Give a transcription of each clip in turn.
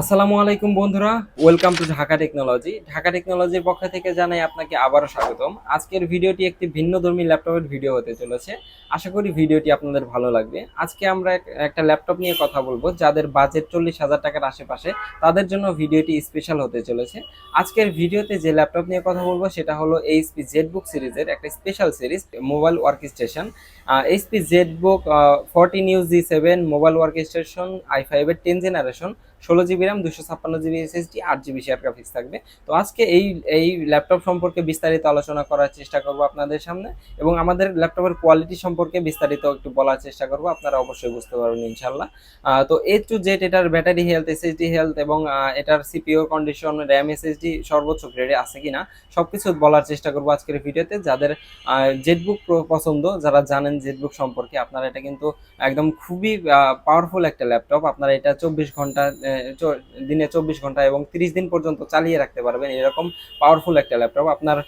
আসসালামু আলাইকুম বন্ধুরা welcome to Dhaka technology Dhaka টেকনোলজির পক্ষ থেকে জানাই আপনাকে আবারও স্বাগতম। আজকের ভিডিওটি একটি ভিন্নধর্মী ল্যাপটপের ভিডিও হতে চলেছে। আশা করি ভিডিওটি আপনাদের ভালো লাগবে। আজকে আমরা একটা ল্যাপটপ নিয়ে কথা বলব, যাদের বাজেট চল্লিশ হাজার টাকার আশেপাশে, তাদের জন্য ভিডিওটি স্পেশাল হতে চলেছে। আজকের ভিডিওতে যে ল্যাপটপ নিয়ে কথা বলব, সেটা হলো এইচপি জেডবুক সিরিজের একটা special series mobile work station HP ZBook fourteen U G seven mobile work station I ফাইভের টেন জেনারেশন ষোলো জিবি র্যাম দুশো ছাপ্পান্ন জিবি এসএসডি আট জিবি শেয়ার গ্রাফিক্স থাকবে। তো আজকে এই এই ল্যাপটপ সম্পর্কে বিস্তারিত আলোচনা করার চেষ্টা করব আপনাদের সামনে এবং আমাদের ল্যাপটপের কোয়ালিটি সম্পর্কে বিস্তারিত একটু বলার চেষ্টা করব, আপনারা অবশ্যই বুঝতে পারবেন ইনশাল্লাহ তো এ টু জেড এটার ব্যাটারি হেলথ এসএসডি হেলথ এবং এটার সিপিও কন্ডিশন র্যাম এসএসডি সর্বোচ্চ গ্রেডে আছে কিনা, সবকিছু বলার চেষ্টা করব আজকের ভিডিওতে। যাদের জেটবুক পছন্দ, যারা জানেন জেটবুক সম্পর্কে, আপনারা এটা কিন্তু একদম খুবই পাওয়ারফুল একটা ল্যাপটপ আপনারা এটা চব্বিশ ঘণ্টা দিনে চব্বিশ ঘণ্টা এবং তিরিশ দিন পর্যন্ত চালিয়ে রাখতে পারবেন। এরকম পাওয়ারফুল একটা ল্যাপটপ আপনার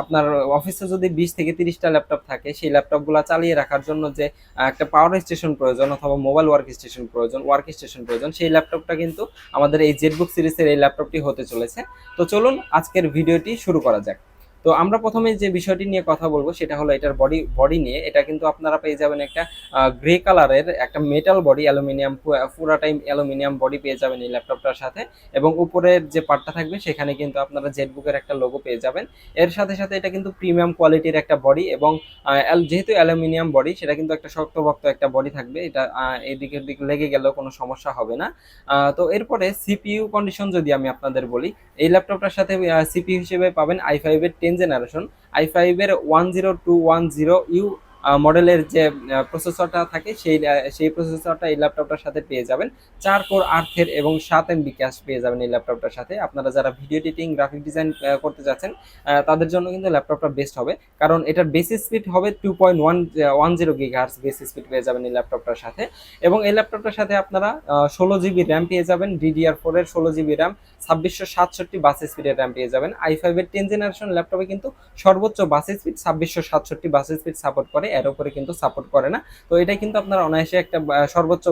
আপনার অফিসে যদি বিশ থেকে তিরিশটা ল্যাপটপ থাকে, সেই ল্যাপটপগুলো চালিয়ে রাখার জন্য যে একটা পাওয়ার স্টেশন প্রয়োজন অথবা মোবাইল ওয়ার্ক স্টেশন প্রয়োজন ওয়ার্ক স্টেশন প্রয়োজন, সেই ল্যাপটপটা কিন্তু আমাদের এই জেটবুক সিরিজের এই ল্যাপটপটি হতে চলেছে। তো চলুন আজকের ভিডিওটি শুরু করা যাক। তো আমরা প্রথমে যে বিষয়টি নিয়ে কথা বলব সেটা হলো এটার বডি বডি নিয়ে। এটা কিন্তু আপনারা পেয়ে যাবেন একটা গ্রে কালারের একটা মেটাল বডি অ্যালুমিনিয়াম পুরা টাইম অ্যালুমিনিয়াম বডি পেয়ে যাবেন এই ল্যাপটপটার সাথে। এবং উপরের যে পার্টটা থাকবে সেখানে কিন্তু আপনারা জেটবুকের একটা লোগো পেয়ে যাবেন। এর সাথে সাথে এটা কিন্তু প্রিমিয়াম কোয়ালিটির একটা বডি এবং যেহেতু অ্যালুমিনিয়াম বডি সেটা কিন্তু একটা শক্তভক্ত একটা বডি থাকবে। এটা এদিকের দিকে লেগে গেলেও কোনো সমস্যা হবে না। তো এরপরে সিপিইউ কন্ডিশন যদি আমি আপনাদের বলি, এই ল্যাপটপটার সাথে সিপিইউ হিসেবে পাবেন আই ফাইভের টেন জেনারেশন আই ফাইভের one zero two one zero U মডেলের যে প্রসেসরটা থাকে, সেই সেই প্রসেসরটা এই ল্যাপটপটার সাথে পেয়ে যাবেন। চার কোর আর্থের এবং সাত এমবি ক্যাশ পেয়ে যাবেন এই ল্যাপটপটার সাথে। আপনারা যারা ভিডিও এডিটিং গ্রাফিক ডিজাইন করতে যাচ্ছেন তাদের জন্য কিন্তু ল্যাপটপটা বেস্ট হবে। কারণ এটার বেসিস স্পিড হবে two point one one zero gigahertz basis speed পেয়ে যাবেন এই ল্যাপটপটার সাথে। এবং এই ল্যাপটপটার সাথে আপনারা ষোলো জিবি র্যাম পেয়ে যাবেন। ডিডিআর ফোর এর ষোলো জিবি র্যাম ছাব্বিশশো সাতষট্টি বাস স্পিডের র্যাম পেয়ে যাবেন। আই ফাইভের টেন জেনারেশন ল্যাপটপে কিন্তু সর্বোচ্চ বাস স্পিড ছাব্বিশশো সাতষট্টি বাস স্পিড সাপোর্ট করে। এর উপরে কিন্তু সাপোর্ট করে না। তো এটা কিন্তু আপনারা অনায়াসে একটা সর্বোচ্চ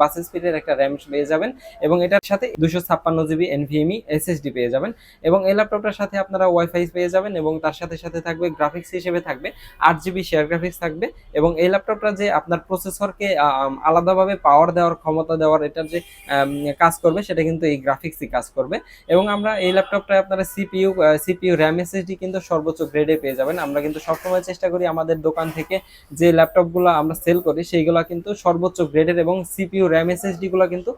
বাস স্পিডের একটা র্যাম পেয়ে যাবেন এবং এটার সাথে দুশো ছাপ্পান্ন জিবি এনভিএমই এসএসডি পেয়ে যাবেন এবং এই ল্যাপটপটার সাথে আপনারা ওয়াইফাই পেয়ে যাবেন এবং তার সাথে সাথে থাকবে গ্রাফিক্স হিসেবে থাকবে আট জিবি শেয়ার গ্রাফিক্স থাকবে এবং এই ল্যাপটপটা যে আপনার প্রসেসরকে আলাদাভাবে পাওয়ার দেওয়ার, ক্ষমতা দেওয়ার, এটার যে কাজ করবে সেটা কিন্তু এই গ্রাফিক্সই কাজ করবে এবং আমরা এই ল্যাপটপটা আপনারা সিপিইউ সিপিইউ র্যাম এসএসডি কিন্তু সর্বোচ্চ গ্রেডে পেয়ে যাবেন। আমরা কিন্তু সবসময় চেষ্টা করি আমাদের দোকান থেকে যে ল্যাপটপগুলো আমরা সেল করি, সেইগুলো কিন্তু সর্বোচ্চ গ্রেডের এবং সিপিউ র্যাম এসএসডি গুলো কিন্তু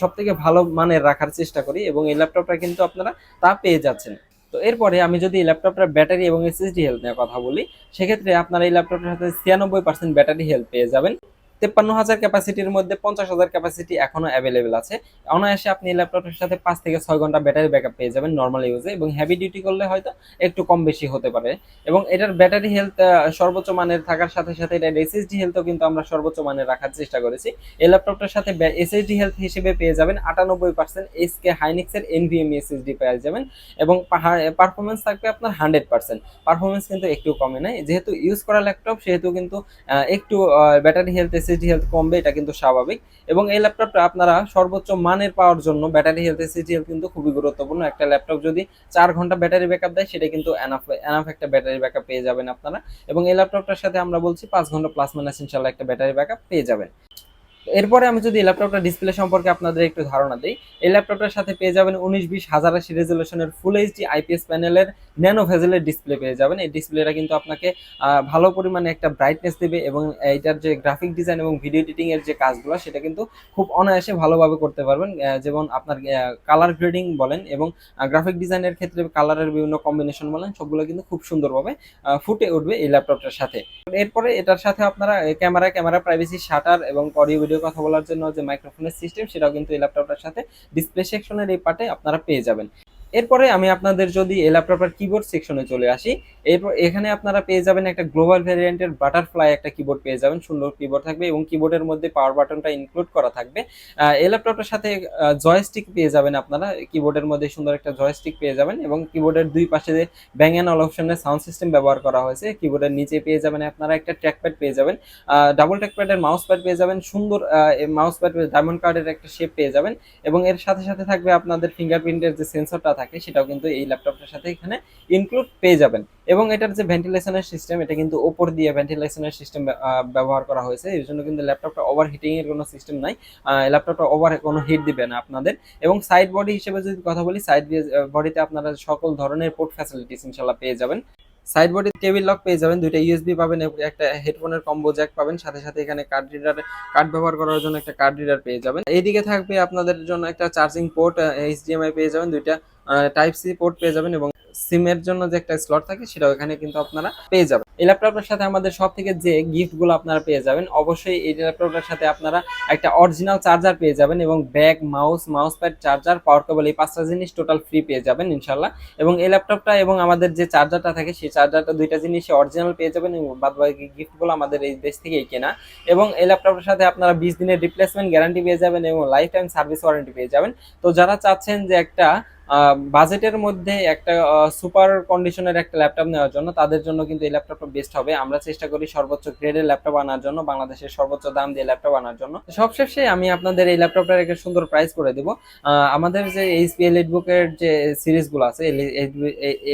সব থেকে ভালো মানের রাখার চেষ্টা করি এবং এই ল্যাপটপটা কিন্তু আপনারা তা পেয়ে যাচ্ছেন। তো এরপরে আমি যদি ল্যাপটপটার ব্যাটারি এবং এসএসডি হেলথ নিয়ে কথা বলি, সেক্ষেত্রে আপনারা এই ল্যাপটপটার সাথে ছিয়ানব্বই পার্সেন্ট ব্যাটারি হেলথ পেয়ে যাবেন। তেপ্পান্ন হাজার ক্যাপাসিটির মধ্যে পঞ্চাশ হাজার ক্যাপাসিটি এখনও অ্যাভেলেবেল আছে। অনায়াসে আপনি ল্যাপটপের সাথে পাঁচ থেকে ছয় ঘণ্টা ব্যাটারি ব্যাকআপ পেয়ে যাবেন নর্মাল ইউজে এবং হেভি ডিউটি করলে হয়তো একটু কম বেশি হতে পারে। এবং এটার ব্যাটারি হেলথ সর্বোচ্চ মানের থাকার সাথে সাথে এটার এসএসডি হেলথও কিন্তু আমরা সর্বোচ্চ মানের রাখার চেষ্টা করেছি। এই ল্যাপটপটার সাথে এসএসডি হেলথ হিসেবে পেয়ে যাবেন আটানব্বই পার্সেন্ট এসকে হাইনিক্সের এনভিএমই এসএসডি পেয়ে যাবেন এবং পারফরমেন্স থাকবে আপনার হান্ড্রেড পার্সেন্ট পারফরমেন্স কিন্তু একটু কমে নাই। যেহেতু ইউজ করা ল্যাপটপ, সেহেতু কিন্তু একটু ব্যাটারি হেলথ এসএসডি হেলথ কমবে, এটা কিন্তু স্বাভাবিক। এবং এই ল্যাপটপটা আপনারা সর্বোচ্চ মানের পাওয়ার জন্য ব্যাটারি হেলথ এসএসডি হেলথ কিন্তু খুবই গুরুত্বপূর্ণ। একটা ল্যাপটপ যদি চার ঘণ্টা ব্যাটারি ব্যাকআপ দেয়, সেটা কিন্তু এনাফ এনাফ একটা ব্যাটারি ব্যাকআপ পেয়ে যাবেন আপনারা। এবং এই ল্যাপটপটার সাথে আমরা বলছি পাঁচ ঘণ্টা প্লাস মাইনাস ইনশাল্লাহ একটা ব্যাটারি ব্যাকআপ পেয়ে যাবেন। এরপরে আমি যদি ল্যাপটপটা ডিসপ্লে সম্পর্কে আপনাদের একটু ধারণা দিই, এই ল্যাপটপটার সাথে পেয়ে যাবেন উনিশ বিশ হাজার আশি রেজলিউশনের ফুল এইচডি আইপিএস প্যানেলের ন্যানো ভেজেলের ডিসপ্লে পেয়ে যাবেন। এই ডিসপ্লেটা কিন্তু আপনাকে ভালো পরিমাণে একটা ব্রাইটনেস দেবে এবং এইটার যে গ্রাফিক ডিজাইন এবং ভিডিও এডিটিং এর যে কাজগুলো, সেটা কিন্তু খুব অনায়াসে ভালোভাবে করতে পারবেন। যেমন আপনার কালার গ্রেডিং বলেন এবং গ্রাফিক ডিজাইনের ক্ষেত্রে কালারের বিভিন্ন কম্বিনেশন বলেন, সবগুলো কিন্তু খুব সুন্দরভাবে ফুটে উঠবে এই ল্যাপটপটার সাথে। এরপরে এটার সাথে আপনারা ক্যামেরা ক্যামেরা প্রাইভেসি শাটার এবং অডিও ভিডিও কথা বলার জন্য যে মাইক্রোফোনের সিস্টেম সেটাও কিন্তু এই ল্যাপটপটার সাথে ডিসপ্লে সেকশনের এই পার্টে আপনারা পেয়ে যাবেন। এরপরে আমি আপনাদের যদি এই ল্যাপটপের কিবোর্ড সেকশনে চলে আসি, এরপর এখানে আপনারা পেয়ে যাবেন একটা গ্লোবাল ভ্যারিয়েন্টের বাটারফ্লাই একটা কিবোর্ড পেয়ে যাবেন, সুন্দর কিবোর্ড থাকবে এবং কিবোর্ডের মধ্যে পাওয়ার বাটনটা ইনক্লুড করা থাকবে। এই ল্যাপটপটার সাথে জয়স্টিক পেয়ে যাবেন আপনারা কিবোর্ডের মধ্যে সুন্দর একটা জয়স্টিক পেয়ে যাবেন এবং কিবোর্ডের দুই পাশে যে ব্যাং অ্যান্ড অল অপশনের সাউন্ড সিস্টেম ব্যবহার করা হয়েছে কিবোর্ডের নিচে পেয়ে যাবেন আপনারা একটা ট্র্যাকপ্যাড পেয়ে যাবেন। ডাবল ট্র্যাকপ্যাডের মাউস প্যাড পেয়ে যাবেন, সুন্দর মাউস প্যাড ডায়মন্ড কার্ডের একটা শেপ পেয়ে যাবেন এবং এর সাথে সাথে থাকবে আপনাদের ফিঙ্গারপ্রিন্টের যে সেন্সরটা থাকে সেটাও কিন্তু এই ল্যাপটপটার সাথে এখানে ইনক্লুড পেয়ে যাবেন। এবং এটার যে ভেন্টিলেশনের সিস্টেম এটা কিন্তু ওপর দিয়ে ভেন্টিলেশনের সিস্টেম ব্যবহার করা হয়েছে। এর জন্য কিন্তু ল্যাপটপটা ওভার হিটিং এর কোনো সিস্টেম নাই। ল্যাপটপটা ওভার কোনো হিট দিবে না আপনাদের। এবং সাইড বডি হিসেবে যদি কথা বলি সাইড বডিতে আপনারা সকল ধরনের পোর্ট ফ্যাসিলিটিস ইনশাল্লাহ পেয়ে যাবেন। সাইড বডি টেবিল লক পেয়ে যাবেন, দুইটা ইউএসবি পাবেন একটা হেডফোনের কম্বো জ্যাক পাবেন। সাথে সাথে এখানে কার্ড রিডার কার্ড ব্যবহার করার জন্য একটা কার্ড রিডার পেয়ে যাবেন। এইদিকে থাকবে আপনাদের জন্য একটা চার্জিং পোর্ট এইচডিএমআই পেয়ে যাবেন, দুইটা টাইপ সি পোর্ট পেয়ে যাবেন এবং সিমের জন্য যে একটা স্লট থাকে, সেটা এখানে কিন্তু আপনারা পেয়ে যাবেন। এই ল্যাপটপটার সাথে আমাদের সব থেকে যে গিফটগুলো আপনারা পেয়ে যাবেন, অবশ্যই এই ল্যাপটপটার সাথে আপনারা একটা অরিজিনাল চার্জার পেয়ে যাবেন এবং bag mouse mouse pad charger power cable এই পাঁচটা জিনিস টোটাল ফ্রি পেয়ে যাবেন ইনশাল্লাহ এবং এই ল্যাপটপটা এবং আমাদের যে চার্জারটা থাকে, সেই চার্জারটা দুইটা জিনিসই অরিজিনাল পেয়ে যাবেন এবং বাদ বাকি গিফটগুলো আমাদের এই দেশ থেকেই কেনা। এবং এই ল্যাপটপটার সাথে আপনারা বিশ দিনের রিপ্লেসমেন্ট গ্যারান্টি পেয়ে যাবেন এবং লাইফ টাইম সার্ভিস ওয়ারেন্টি পেয়ে যাবেন। তো যারা চাচ্ছেন যে একটা বাজেটের মধ্যে একটা সুপার কন্ডিশনের একটা ল্যাপটপ নেওয়ার জন্য তাদের জন্য কিন্তু এই ল্যাপটপটা বেস্ট হবে। আমরা চেষ্টা করি সর্বোচ্চ গ্রেডের ল্যাপটপ আনার জন্য, বাংলাদেশের সর্বোচ্চ দাম দিয়ে ল্যাপটপ আনার জন্য। সবশেষে আমি আপনাদের এই ল্যাপটপটার একটা সুন্দর প্রাইস করে দিব। আমাদের যে এইচপি এলিট বুকের যে সিরিজগুলো আছে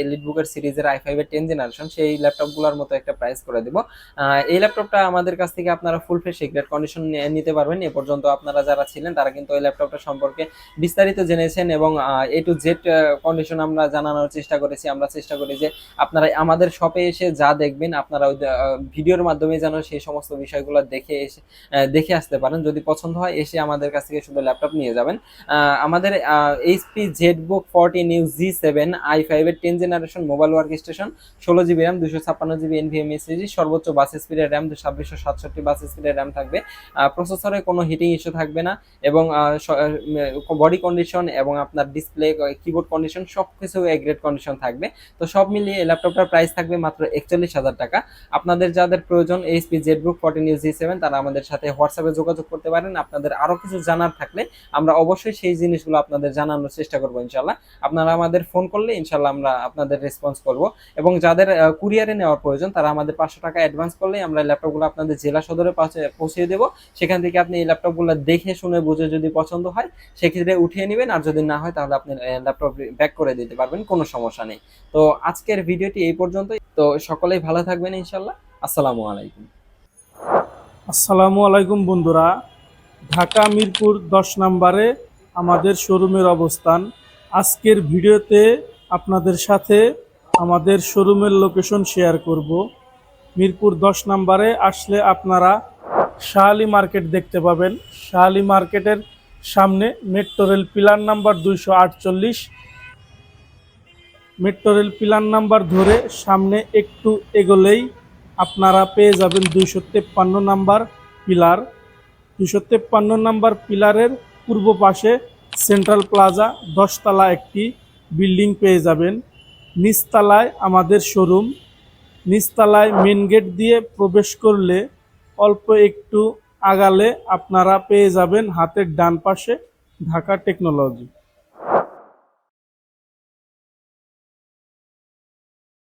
এলিট বুকের সিরিজের আই ফাইভের টেন জেনারেশন সেই ল্যাপটপগুলোর মতো একটা প্রাইস করে দিব। এই ল্যাপটপটা আমাদের কাছ থেকে আপনারা ফুল ফ্রেশ সিক্রেট কন্ডিশন নিতে পারবেন। এ পর্যন্ত আপনারা যারা ছিলেন, তারা কিন্তু এই ল্যাপটপটা সম্পর্কে বিস্তারিত জেনেছেন এবং এ টু জেড কন্ডিশন আমরা জানানোর চেষ্টা করেছি। আমরা চেষ্টা করি যে আপনারা আমাদের শপে এসে যা দেখবেন, আপনারা ভিডিওর মাধ্যমে যেন সেই সমস্ত বিষয়গুলো দেখে এসে দেখে আসতে পারেন। যদি পছন্দ হয়, এসে আমাদের কাছ থেকে শুধু ল্যাপটপ নিয়ে যাবেন। আমাদের HP ZBook fourteen G seven I ফাইভের ten generation mobile work station ষোলো জিবি র্যাম দুশো ছাপ্পান্ন জিবি এনভিএম এসএসডি সর্বোচ্চ বাস স্পিডের র্যাম ছাব্বিশশো সাতষট্টি বাস স্পিডের র্যাম থাকবে। প্রসেসরে কোনো হিটিং ইস্যু থাকবে না এবং বডি কন্ডিশন এবং আপনার ডিসপ্লে কিবোর্ড কন্ডিশন সব কিছু গ্রেড কন্ডিশন থাকবে। তো সব মিলিয়ে এই ল্যাপটপটার প্রাইস থাকবে মাত্র একচল্লিশ হাজার টাকা। আপনাদের যাদের প্রয়োজন HP ZBook fourteen U G seven তারা আমাদের সাথে হোয়াটসঅ্যাপে যোগাযোগ করতে পারেন। আপনাদের আরও কিছু জানার থাকলে আমরা অবশ্যই সেই জিনিসগুলো আপনাদের জানানোর চেষ্টা করব ইনশাল্লাহ আপনারা আমাদের ফোন করলে ইনশাল্লাহ আমরা আপনাদের রেসপন্স করব। এবং যাদের কুরিয়ারে নেওয়ার প্রয়োজন, তারা আমাদের পাঁচশো টাকা অ্যাডভান্স করলে আমরা ল্যাপটপগুলো আপনাদের জেলা সদরে পৌঁছে দেবো। সেখান থেকে আপনি এই ল্যাপটপগুলো দেখে, শুনে, বুঝে যদি পছন্দ হয়, সেক্ষেত্রে উঠিয়ে নেবেন। আর যদি না হয়, তাহলে আপনি ল্যাপটপ ব্যাক করে দিতে পারবেন, কোনো সমস্যা নেই। তো আজকের ভিডিওটি এই পর্যন্তই। তো সকলেই ভালো থাকবেন ইনশাল্লাহ আসসালামু আলাইকুম। আসসালামু আলাইকুম বন্ধুরা। ঢাকা মিরপুর দশ নম্বরে আমাদের শোরুমের অবস্থান। আজকের ভিডিওতে আপনাদের সাথে আমাদের শোরুমের লোকেশন শেয়ার করব। মিরপুর দশ নম্বরে আসলে আপনারা শাহালি মার্কেট দেখতে পাবেন। শাহালি মার্কেটের সামনে মেট্রো রেল পিলার নাম্বার দুইশো আটচল্লিশ। মেট্রো রেল পিলার নাম্বার ধরে সামনে একটু এগোলেই আপনারা পেয়ে যাবেন দুইশো তেপ্পান্ন নাম্বার পিলার। দুইশো তেপ্পান্ন নাম্বার পিলারের পূর্ব পাশে সেন্ট্রাল প্লাজা, দশতলা একটি বিল্ডিং পেয়ে যাবেন। নিচতলায় আমাদের শোরুম। নিচতলায় মেন গেট দিয়ে প্রবেশ করলে অল্প একটু আগালে আপনারা পেয়ে যাবেন হাতের ডান পাশে ঢাকা টেকনোলজি।